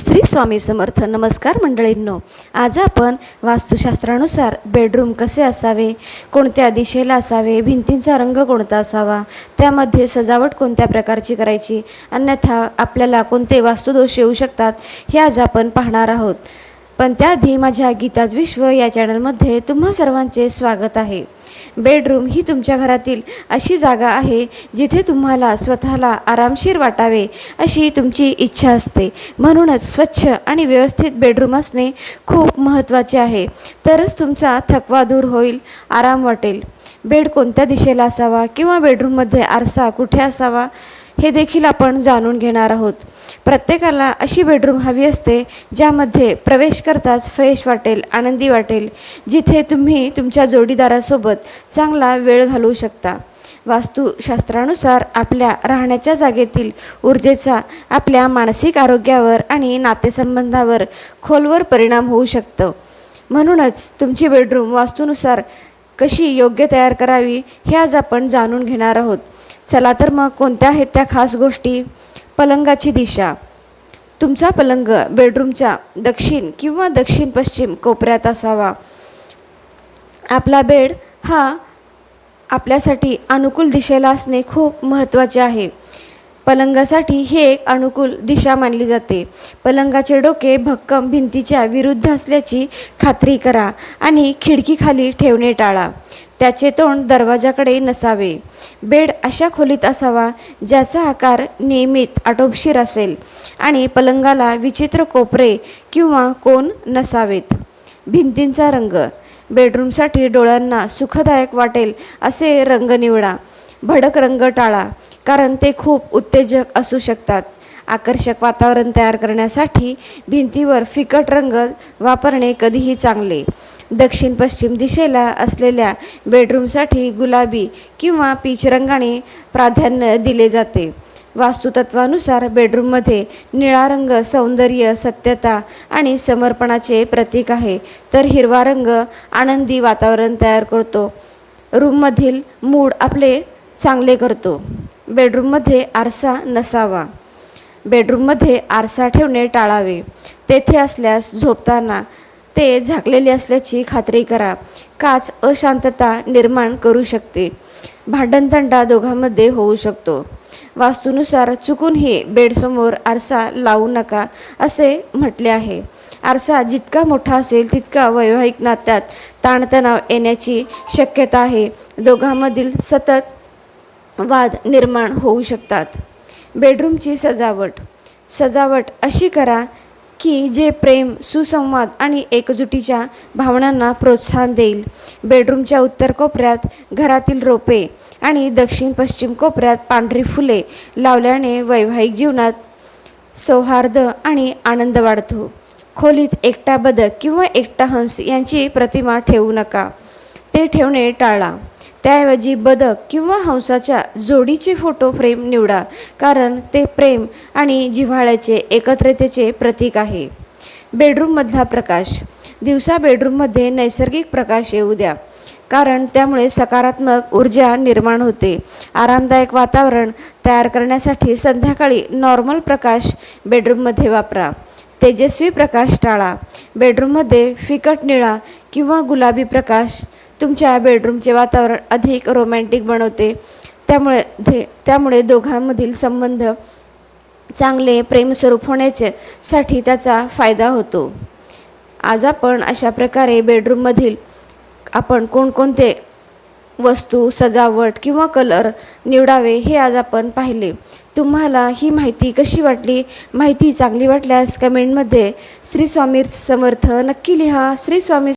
श्री स्वामी समर्थ. नमस्कार मंडळींनो. आज आपण वास्तुशास्त्रानुसार बेडरूम कसे असावे कोणत्या दिशेला असावे भिंतींचा रंग कोणता असावा त्यामध्ये सजावट कोणत्या प्रकारची करायची अन्यथा आपल्याला कोणते वास्तुदोष येऊ शकतात हे आज आपण पाहणार आहोत. पण त्याआधी माझ्या गीताज विश्व या चॅनलमध्ये तुम्हा सर्वांचे स्वागत आहे. बेडरूम ही तुमच्या घरातील अशी जागा आहे जिथे तुम्हाला स्वतःला आरामशीर वाटावे अशी तुमची इच्छा असते. म्हणूनच स्वच्छ आणि व्यवस्थित बेडरूम असणे खूप महत्त्वाचे आहे. तरच तुमचा थकवा दूर होईल आराम वाटेल. बेड कोणत्या दिशेला असावा किंवा बेडरूममध्ये आरसा कुठे असावा हे देखील आपण जाणून घेणार आहोत. प्रत्येकाला अशी बेडरूम हवी असते ज्यामध्ये प्रवेश करताच फ्रेश वाटेल आनंदी वाटेल जिथे तुम्ही तुमच्या जोडीदारासोबत चांगला वेळ घालवू शकता. वास्तुशास्त्रानुसार आपल्या राहण्याच्या जागेतील ऊर्जेचा आपल्या मानसिक आरोग्यावर आणि नातेसंबंधावर खोलवर परिणाम होऊ शकतं. म्हणूनच तुमची बेडरूम वास्तूनुसार कशी योग्य तयार करावी हे आज आपण जाणून घेणार आहोत. चला तर मग कोणत्या आहेत त्या खास गोष्टी? पलंगाची दिशा. तुमचा पलंग बेडरूमच्या दक्षिण किंवा दक्षिण पश्चिम कोपऱ्यात असावा. आपला बेड हा आपल्यासाठी अनुकूल दिशेला असणे खूप महत्त्वाचे आहे. पलंगासाठी ही एक अनुकूल दिशा मानली जाते. पलंगाचे डोके भक्कम भिंतीच्या विरुद्ध असल्याची खात्री करा आणि खिडकीखाली ठेवणे टाळा. त्याचे तोंड दरवाजाकडे नसावे. बेड अशा खोलीत असावा ज्याचा आकार नियमित आटोपशीर असेल आणि पलंगाला विचित्र कोपरे किंवा कोण नसावेत. भिंतींचा रंग. बेडरूमसाठी डोळ्यांना सुखदायक वाटेल असे रंग निवडा. भडक रंग टाळा कारण ते खूप उत्तेजक असू शकतात. आकर्षक वातावरण तयार करण्यासाठी भिंतीवर फिकट रंग वापरणे कधीही चांगले. दक्षिण पश्चिम दिशेला असलेल्या बेडरूमसाठी गुलाबी किंवा पीच रंगाने प्राधान्य दिले जाते. वास्तुतत्वानुसार बेडरूममध्ये निळा रंग सौंदर्य सत्यता आणि समर्पणाचे प्रतीक आहे. तर हिरवा रंग आनंदी वातावरण तयार करतो. रूममधील मूड आपले चांगले करतो. बेडरूममध्ये आरसा नसावा. बेडरूममध्ये आरसा ठेवणे टाळावे. तेथे असल्यास झोपताना ते झाकलेले असल्याची खात्री करा. काच अशांतता निर्माण करू शकते. भांडणतंडा दोघांमध्ये होऊ शकतो. वास्तूनुसार चुकूनही बेडसमोर आरसा लावू नका असे म्हटले आहे. आरसा जितका मोठा असेल तितका वैवाहिक नात्यात ताणतणाव येण्याची शक्यता आहे. दोघांमधील सतत वाद निर्माण होऊ शकतात. बेडरूमची सजावट. सजावट अशी करा की जे प्रेम सुसंवाद आणि एकजुटीच्या भावनांना प्रोत्साहन देईल. बेडरूमच्या उत्तर कोपऱ्यात घरातील रोपे आणि दक्षिण पश्चिम कोपऱ्यात पांढरी फुले लावल्याने वैवाहिक जीवनात सौहार्द आणि आनंद वाढतो. खोलीत एकटा बदक किंवा एकटा हंस यांची प्रतिमा ठेवू नका. ते ठेवणे टाळा. त्याऐवजी बदक किंवा हंसाच्या जोडीचे फोटो फ्रेम निवडा कारण ते प्रेम आणि जिव्हाळ्याचे एकत्रितेचे प्रतीक आहे. बेडरूममधला प्रकाश. दिवसा बेडरूममध्ये नैसर्गिक प्रकाश येऊ द्या कारण त्यामुळे सकारात्मक ऊर्जा निर्माण होते. आरामदायक वातावरण तयार करण्यासाठी संध्याकाळी नॉर्मल प्रकाश बेडरूममध्ये वापरा. तेजस्वी प्रकाश टाळा. बेडरूममध्ये फिकट निळा किंवा गुलाबी प्रकाश तुमच्या बेडरूमचे वातावरण अधिक रोमॅन्टिक बनवते. त्यामुळे धे त्यामुळे दोघांमधील संबंध चांगले प्रेमस्वरूप होण्याचे साठी त्याचा फायदा होतो. आज आपण अशा प्रकारे बेडरूममधील आपण कोणकोणते वस्तू सजावट किंवा कलर निवडावे हे आज आपण पाहिले. तुम्हाला ही माहिती कशी वाटली? माहिती चांगली वाटल्यास कमेंटमध्ये श्री स्वामी समर्थ नक्की लिहा. श्री स्वामी